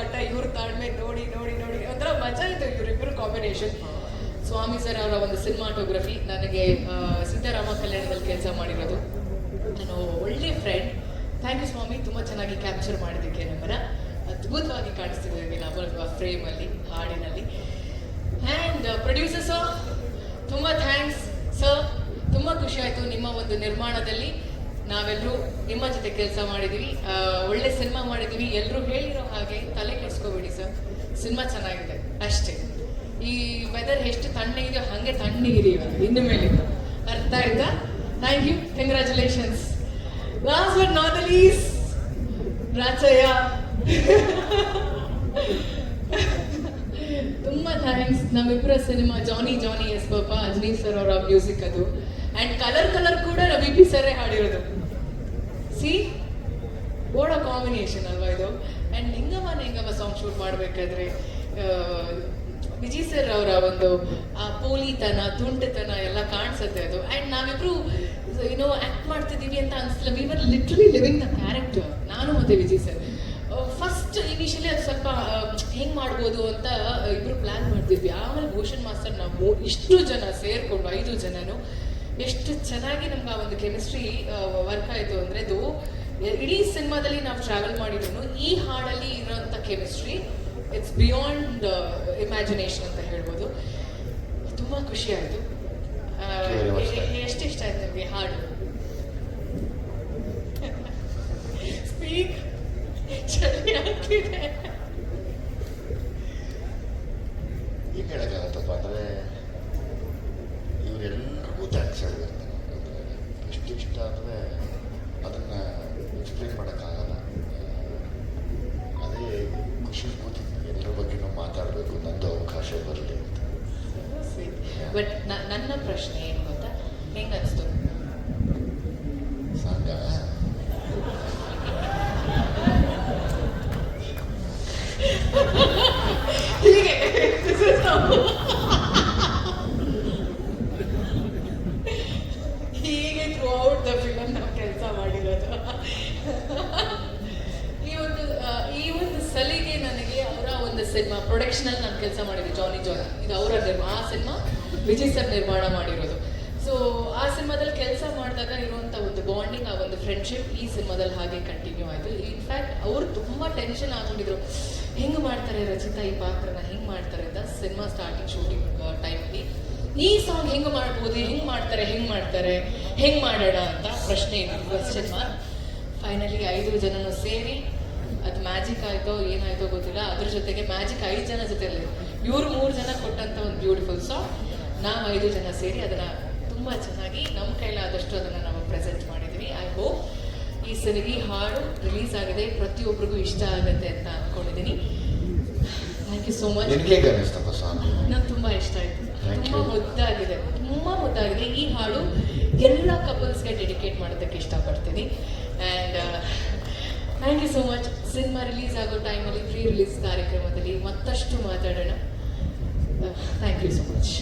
ಹುಡುಗಾಟ ಇವ್ರ ತಾಳ್ಮೆ ನೋಡಿ ನೋಡಿ ನೋಡಿ ಒಂಥರ ಮಜಾ ಇತ್ತು ಇವರಿಬ್ಬರು ಕಾಂಬಿನೇಷನ್ ಸ್ವಾಮಿ ಸರ್ ಅವರ ಒಂದು ಸಿನಿಮಾಟೋಗ್ರಫಿ ನನಗೆ ಸಿದ್ದರಾಮ ಕಲ್ಯಾಣದಲ್ಲಿ ಕೆಲಸ ಮಾಡಿರೋದು. ನಾನು ಒಳ್ಳೆ ಫ್ರೆಂಡ್ ಥ್ಯಾಂಕ್ ಯು ಸ್ವಾಮಿ, ತುಂಬ ಚೆನ್ನಾಗಿ ಕ್ಯಾಪ್ಚರ್ ಮಾಡಿದ್ದಕ್ಕೆ ನಮ್ಮನ್ನ. ಅದ್ಭುತವಾಗಿ ಕಾಣಿಸ್ತಿದ್ದೀವಿ ನಾವು ಫ್ರೇಮಲ್ಲಿ ಹಾಡಿನಲ್ಲಿ. ಆ್ಯಂಡ್ ಪ್ರೊಡ್ಯೂಸರ್ ಸರ್ ತುಂಬ ಥ್ಯಾಂಕ್ಸ್ ಸರ್ ತುಂಬ ಖುಷಿ ಆಯಿತು ನಿಮ್ಮ ಒಂದು ನಿರ್ಮಾಣದಲ್ಲಿ. ನಾವೆಲ್ಲರೂ ನಿಮ್ಮ ಜೊತೆ ಕೆಲಸ ಮಾಡಿದೀವಿ. ಒಳ್ಳೆ ಸಿನಿಮಾ ಮಾಡಿದೀವಿ. ಎಲ್ಲರೂ ಹೇಳಿರೋ ಹಾಗೆ ತಲೆ ಕೆಡಿಸ್ಕೋಬೇಡಿ ಸರ್. ಸಿನಿಮಾ ಚೆನ್ನಾಗಿದೆ. ಅಷ್ಟೇ. ಈ ವೆದರ್ ಎಷ್ಟು ತಣ್ಣಗಿದೆಯೋ ಹಾಗೆ ತಣ್ಣಗಿರಿ ಇನ್ನು ಮೇಲೆ ಅರ್ಥ ಆಯ್ತಾ? Thank you congratulations last but not Rachayya ತುಂಬಾ ಥ್ಯಾಂಕ್ಸ್ ನಮ್ಮಿಬ್ಬರ cinema Johnny Johnny yes papa Ajaneesh sir ಅವರ ಮ್ಯೂಸಿಕ್ ಅದು. ಅಂಡ್ ಕಲರ್ ಕಲರ್ ಕೂಡ ರವಿ ಪಿ ಸರೇ ಹಾಡಿರೋದು. ಸಿ ಓಡ ಕಾಂಬಿನೇಷನ್ ಅಲ್ವಾ ಇದು? And Ningamma Ningamma song shoot ಮಾಡಬೇಕಾದ್ರೆ ವಿಜಯ್ ಸರ್ ಅವರ ಒಂದು, ಆ, ಪೋಲಿತನ, ತುಂಟತನ ಎಲ್ಲ ಕಾಣಿಸುತ್ತೆ ಅದು. ಆ್ಯಂಡ್ ನಾವಿಬ್ರು ಏನೋ ಆ್ಯಕ್ಟ್ ಮಾಡ್ತಿದ್ದೀವಿ ಅಂತ ಅನ್ಸಲ್ಲ. We were literally living the character ನಾನು ಮತ್ತೆ ವಿಜಯ್ ಸರ್ ಫಸ್ಟ್ ಇನಿಷಿಯಲಿ ಅದು ಸ್ವಲ್ಪ ಹೆಂಗೆ ಮಾಡ್ಬೋದು ಅಂತ ಇಬ್ಬರು ಪ್ಲ್ಯಾನ್ ಮಾಡ್ತಿದ್ವಿ. ಆಮೇಲೆ ಭೂಷಣ್ ಮಾಸ್ಟರ್ ನಾವು ಇಷ್ಟು ಜನ ಸೇರಿಕೊಂಡು, ಐದು ಜನನು ಎಷ್ಟು ಚೆನ್ನಾಗಿ ನಮ್ಗೆ ಆ ಒಂದು ಕೆಮಿಸ್ಟ್ರಿ ವರ್ಕ್ ಆಯಿತು ಅಂದರೆ ಅದು ಇಡೀ ಸಿನಿಮಾದಲ್ಲಿ ನಾವು ಟ್ರಾವೆಲ್ ಮಾಡಿದ್ರು ಈ ಹಾಡಲ್ಲಿ ಇರೋಂಥ ಕೆಮಿಸ್ಟ್ರಿ ಇಟ್ಸ್ ಬಿಯಾಂಡ್ ಇಮ್ಯಾಜಿನೇಷನ್ ಅಂತ ಹೇಳ್ಬೋದು. ತುಂಬ ಖುಷಿ ಆಯಿತು. ಎಷ್ಟು ಇಷ್ಟ ಆಯ್ತು ನಮಗೆ ಹಾಡು? ಸ್ಪೀಕ್ ಚಳಿ ಆಗ್ತಿದೆ. ಈಗ ಹೇಳೋಕ್ಕಾಗತ್ತಪ್ಪ ಅಂದರೆ ಇವರೆಲ್ಲರಿಗೂ ಥ್ಯಾಂಕ್ಸ್ ಹೇಳಬೇಕು ಅಂದರೆ ಎಷ್ಟು ಇಷ್ಟ ಅಂದರೆ ಅದನ್ನು ಎಕ್ಸ್ಪ್ಲೇನ್ ಮಾಡೋಕ್ಕಾಗಲ್ಲ. ಅದೇ ಖುಷಿ ಕೂತಿದ್ವಿ ಎಲ್ಲರ ಬಗ್ಗೆನೂ ಮಾತಾಡಬೇಕು ನಂದು ಅವಕಾಶ ಬರಲಿ ಅಂತ. ಬಟ್ ನನ್ನ ಪ್ರಶ್ನೆ ಏನು ಗೊತ್ತಾ? ಹೆಂಗೆ ಅನಿಸ್ತು? ಸಾಂಗ ಹೀಗೆ ಹೀಗೆ ಥ್ರೂ ಔಟ್ ದ ಫಿಲಮ್ ನಾವು ಕೆಲಸ ಮಾಡಿರೋದು ಈ ಒಂದು ಆ, ಈ ಒಂದು ಸಲಿಗೆ ನನಗೆ ಅವರ ಒಂದು ಸಿನಿಮಾ ಪ್ರೊಡಕ್ಷನಲ್ಲಿ ನಾನು ಕೆಲಸ ಮಾಡಿದ್ದೆ ಜಾನಿ ಜೋನ ಇದು ಅವರ ನಿರ್ಮಾಣ ಆ ಸಿನಿಮಾ ವಿಜಯ್ ಸರ್ ನಿರ್ಮಾಣ ಮಾಡಿರೋದು. ಸೊ ಆ ಸಿನಿಮಾದಲ್ಲಿ ಕೆಲಸ ಮಾಡಿದಾಗ ಇರುವಂಥ ಒಂದು ಬಾಂಡಿಂಗ್ ಆ ಒಂದು ಫ್ರೆಂಡ್ಶಿಪ್ ಈ ಸಿನಿಮಾದಲ್ಲಿ ಹಾಗೆ ಕಂಟಿನ್ಯೂ ಆಯಿತು. ಇನ್ಫ್ಯಾಕ್ಟ್ ಅವರು ತುಂಬ ಟೆನ್ಷನ್ ಆಗ್ಕೊಂಡಿದ್ರು ಹೆಂಗೆ ಮಾಡ್ತಾರೆ ರಚಿತಾ ಈ ಪಾತ್ರನ? ಹೆಂಗೆ ಮಾಡ್ತಾರೆ ಅಂತ ಸಿನಿಮಾ ಸ್ಟಾರ್ಟಿಂಗ್ ಶೂಟಿಂಗ್ ಟೈಮಲ್ಲಿ ಈ ಸಾಂಗ್ ಹೆಂಗೆ ಮಾಡ್ಬೋದು? ಹೆಂಗೆ ಮಾಡ್ತಾರೆ? ಹೆಂಗೆ ಮಾಡ್ತಾರೆ? ಹೆಂಗೆ ಮಾಡೋಣ? ಅಂತ ಪ್ರಶ್ನೆ ಇತ್ತು. ಕ್ವಶನ್ ಮಾರ್ಕ್ ಫೈನಲಿ ಐದು ಜನನು ಸೇರಿ ಅದು ಮ್ಯಾಜಿಕ್ ಆಯ್ತೋ ಏನಾಯ್ತೋ ಗೊತ್ತಿಲ್ಲ. ಅದ್ರ ಜೊತೆಗೆ ಮ್ಯಾಜಿಕ್ ಐದು ಜನ ಜೊತೆಯಲ್ಲಿ. ಇವ್ರು ಮೂರು ಜನ ಕೊಟ್ಟಂತ ಒಂದು ಬ್ಯೂಟಿಫುಲ್ ಸಾಂಗ್ ನಾವು ಐದು ಜನ ಸೇರಿ ಅದನ್ನ ತುಂಬಾ ಚೆನ್ನಾಗಿ ನಮ್ಮ ಕೈಲಾದಷ್ಟು ಅದನ್ನ ನಾವು ಪ್ರೆಸೆಂಟ್ ಮಾಡಿದ್ವಿ. ಐ ಹೋಪ್ ಈ ಸರಿ ಈ ಹಾಡು ರಿಲೀಸ್ ಆಗಿದೆ. ಪ್ರತಿಯೊಬ್ಬರಿಗೂ ಇಷ್ಟ ಆಗುತ್ತೆ ಅಂತ ಅನ್ಕೊಂಡಿದ್ದೀನಿ ಥ್ಯಾಂಕ್ ಯು ಸೋ ಮಚ್ ನಂಗೆ ತುಂಬಾ ಇಷ್ಟ ಆಯ್ತು. ತುಂಬಾ. ಮುದ್ದಾಗಿದೆ. ತುಂಬಾ ಮುದ್ದಾಗಿದೆ. ಈ ಹಾಡು ಎಲ್ಲ ಕಪಲ್ಸ್ಗೆ ಡೆಡಿಕೇಟ್ ಮಾಡೋದಕ್ಕೆ ಇಷ್ಟಪಡ್ತೀನಿ. And thank you so much cinema release ಆಗೋ ಟೈಮಲ್ಲಿ ಫ್ರೀ ರಿಲೀಸ್ ಕಾರ್ಯಕ್ರಮದಲ್ಲಿ ಮತ್ತಷ್ಟು ಮಾತಾಡೋಣ. Thank you so much